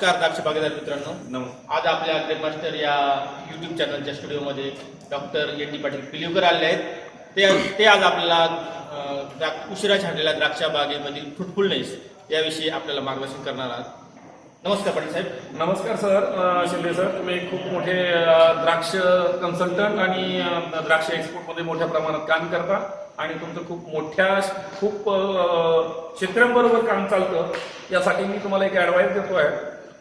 द्राक्ष बागेदार मित्रांनो. नमस्कार आज आपल्या ग्रेप मास्टर या युट्यूब चॅनलच्या स्टुडिओमध्ये doctor N D Patil Pilivkar आले आहेत. ते ते आज आपल्याला उशिरा छाडलेल्या द्राक्षा बागेमधील फ्रुटफुलनेस याविषयी आपल्याला मार्गदर्शन करणार आहात. नमस्कार पाटील साहेब. नमस्कार सर शिंदे सर. तुम्ही खूप मोठे द्राक्ष कन्सल्टंट आणि द्राक्ष एक्सपोर्टमध्ये मोठ्या प्रमाणात काम करता आणि तुमचं खूप मोठ्या खूप अ, शेतकऱ्यांबरोबर काम चालतं. यासाठी मी तुम्हाला एक ॲडवाईस देतोय.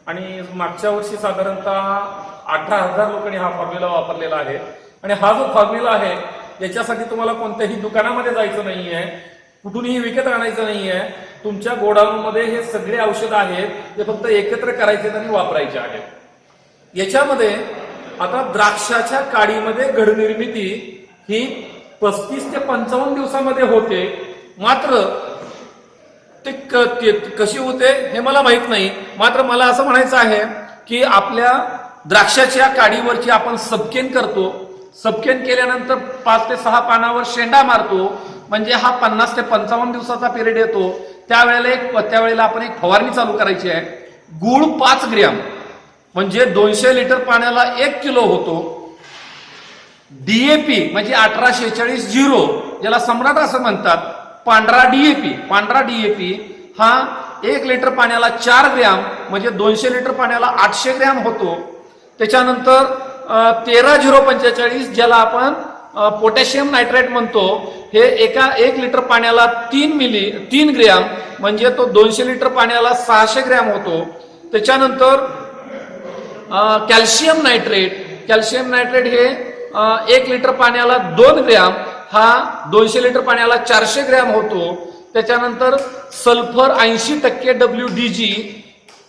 आणि मागच्या वर्षी साधारणतः अठरा हजार लोकांनी हा फॉर्म्युला वापरलेला आहे. आणि हा जो फॉर्म्युला आहे याच्यासाठी तुम्हाला कोणत्याही दुकानामध्ये जायचं नाही आहे कुठूनही विकत आणायचं नाहीये. तुमच्या गोडाऊनमध्ये हे सगळे औषधं आहेत ते फक्त एकत्र करायचे आणि वापरायचे आहेत. याच्यामध्ये आता द्राक्षाच्या काडीमध्ये घडनिर्मिती ही पस्तीस ते पंचावन्न दिवसामध्ये होते. मात्र ते क- ते कशी होते हे मला माहीत नाही. मात्र मला असं म्हणायचं आहे की आपल्या द्राक्षाच्या काडीवरची आपण सबकेन करतो. सबकेन केल्यानंतर पाच ते सहा पानावर शेंडा मारतो. म्हणजे हा पन्नास ते पंचावन्न दिवसाचा पिरियड येतो. त्यावेळेला एक त्यावेळेला आपण एक फवारणी चालू करायची आहे. गुळ पाच ग्रॅम. म्हणजे दोनशे लिटर पाण्याला एक किलो होतो. डीएपी म्हणजे अठरा शेहेचाळीस झिरो ज्याला सम्राट असं म्हणतात पांढरा डीएपी पांढरा डीएपी हा एक लिटर पाण्याला चार ग्रॅम म्हणजे दोनशे लिटर पाण्याला आठशे ग्रॅम होतो. त्याच्यानंतर तेरा झिरो पंचेचाळीस ज्याला आपण पोटॅशियम नायट्रेट म्हणतो हे एका एक लिटर पाण्याला तीन मिली तीन ग्रॅम म्हणजे तो दोनशे लिटर पाण्याला सहाशे ग्रॅम होतो. त्याच्यानंतर कॅल्शियम नायट्रेट कॅल्शियम नायट्रेट हे एक लिटर पाण्याला दोन ग्रॅम हा दोनशे लिटर पाण्याला चारशे ग्रॅम होतो. त्याच्यानंतर सल्फर ऐंशी टक्के डब्ल्यू डी जी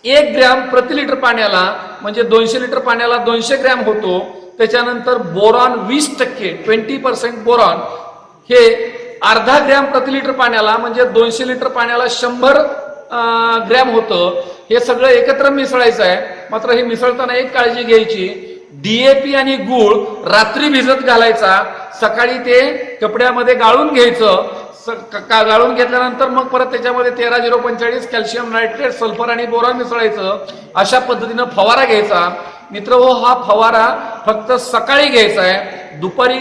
एक ग्रॅम प्रति लिटर पाण्याला म्हणजे दोनशे लिटर पाण्याला दोनशे ग्रॅम होतो. त्याच्यानंतर बोरॉन वीस टक्के ट्वेंटी पर्सेंट बोरॉन. हे अर्धा ग्रॅम प्रति लिटर पाण्याला म्हणजे दोनशे लिटर पाण्याला शंभर ग्रॅम होतं. हे सगळं एकत्र मिसळायचं आहे. मात्र हे मिसळताना एक काळजी घ्यायची. डीएपी आणि गूळ रात्री भिजत घालायचा. सकाळी ते कपड्यामध्ये गाळून घ्यायचं. स- का- गाळून घेतल्यानंतर मग परत त्याच्यामध्ये तेरा झिरो पंचेचाळीस कॅल्शियम नायट्रेट सल्फर आणि बोरॉन मिसळायचं. अशा पद्धतीनं फवारा घ्यायचा. मित्र हो हा फवारा फक्त सकाळी घ्यायचा आहे. दुपारी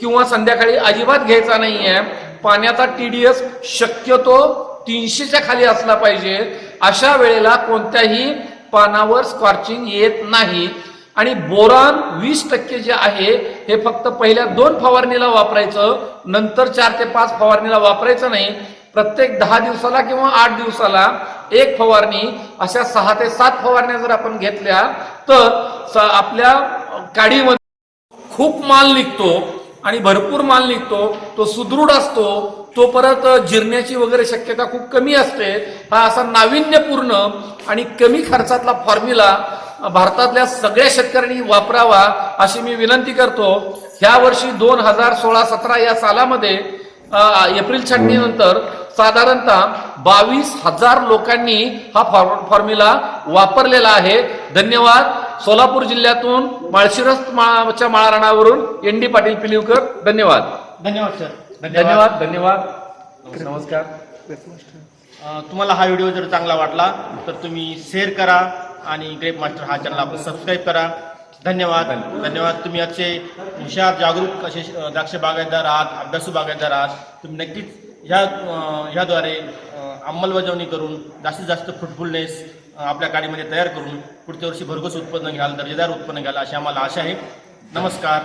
किंवा संध्याकाळी अजिबात घ्यायचा नाहीये. पाण्याचा टीडीएस शक्यतो तीनशेच्या खाली असला पाहिजे. अशा वेळेला कोणत्याही पानावर स्कॉर्चिंग येत नाही. आणि बोरान वीस टक्के जे आहे हे फक्त पहिल्या दोन फवारणीला वापरायचं नंतर चार ते पाच फवारणीला वापरायचं नाही. प्रत्येक दहा दिवसाला किंवा आठ दिवसाला एक फवारणी अशा सहा ते सात फवारण्या जर आपण घेतल्या तर आपल्या काडीमध्ये खूप माल निघतो आणि भरपूर माल निघतो तो सुदृढ असतो तो परत जिरण्याची वगैरे शक्यता खूप कमी असते. हा असा नाविन्यपूर्ण आणि कमी खर्चातला फॉर्म्युला भारतातल्या सगळ्या शेतकऱ्यांनी वापरावा अशी मी विनंती करतो. ह्या वर्षी दोन हजार सोळा सतरा या सालामध्ये एप्रिल छाटणीनंतर साधारणतः बावीस हजार लोकांनी हा फॉर्म- फॉर्म्युला वापरलेला आहे. धन्यवाद. सोलापूर जिल्ह्यातून माळशिरस च्या माळराणावरून एन डी पाटील पिलिवकर धन्यवाद. धन्यवाद सर. धन्यवाद. धन्यवाद. नमस्कार. तुम्हाला हा व्हिडिओ जर चांगला वाटला तर तुम्ही शेअर करा. आणि ग्रेप मास्टर हा चॅनल आपण सबस्क्राईब करा. धन्यवाद. धन्यवाद. तुम्ही असे हुशार जागरूक असे द्राक्ष बागायतदार आहात अभ्यासू बागायतदार आहात. तुम्ही नक्कीच ह्या ह्याद्वारे अंमलबजावणी करून जास्तीत जास्त फ्रुटफुलनेस आपल्या गाडीमध्ये तयार करून पुढच्या वर्षी भरघोस उत्पन्न घ्याल दर्जेदार उत्पन्न घ्याल अशी आम्हाला आशा आहे. नमस्कार.